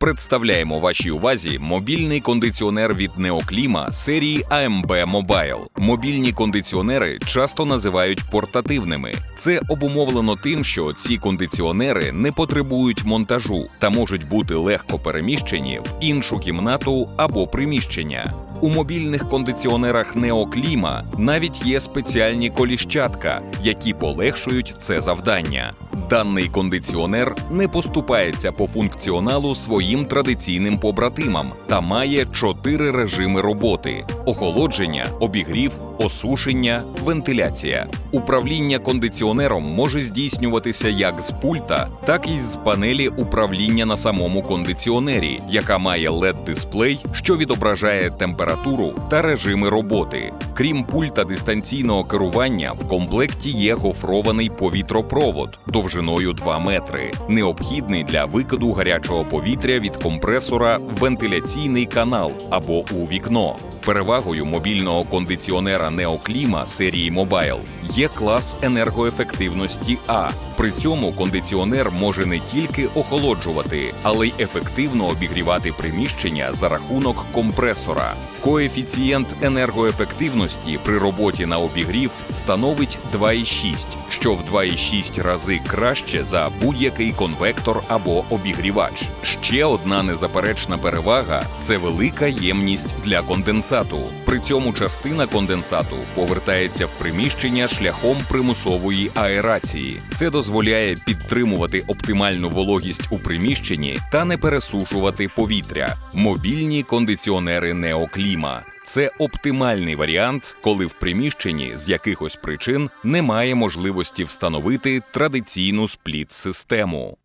Представляємо вашій увазі мобільний кондиціонер від Неокліма серії AMB Mobile. Мобільні кондиціонери часто називають портативними. Це обумовлено тим, що ці кондиціонери не потребують монтажу та можуть бути легко переміщені в іншу кімнату або приміщення. У мобільних кондиціонерах Неокліма навіть є спеціальні коліщатка, які полегшують це завдання. Даний кондиціонер не поступається по функціоналу своїм традиційним побратимам та має чотири режими роботи: охолодження, обігрів, осушення, вентиляція. Управління кондиціонером може здійснюватися як з пульта, так і з панелі управління на самому кондиціонері, яка має led дисплей що відображає температуру та режими роботи. Крім пульта дистанційного керування, в комплекті є гофрований повітропровод довжиною 2 метри, необхідний для викиду гарячого повітря від компресора в вентиляційний канал або у вікно. Перевагою мобільного кондиціонера Неокліма серії Mobile є клас енергоефективності А. При цьому кондиціонер може не тільки охолоджувати, але й ефективно обігрівати приміщення за рахунок компресора. Коефіцієнт енергоефективності при роботі на обігрів становить 2,6, що в 2,6 рази краще за будь-який конвектор або обігрівач. Ще одна незаперечна перевага це велика ємність для конденсату. При цьому частина конденсату повертається в приміщення шляхом примусової аерації. Це дозволяє підтримувати оптимальну вологість у приміщенні та не пересушувати повітря. Мобільні кондиціонери Неокліма. Це оптимальний варіант, коли в приміщенні з якихось причин немає можливості встановити традиційну спліт-систему.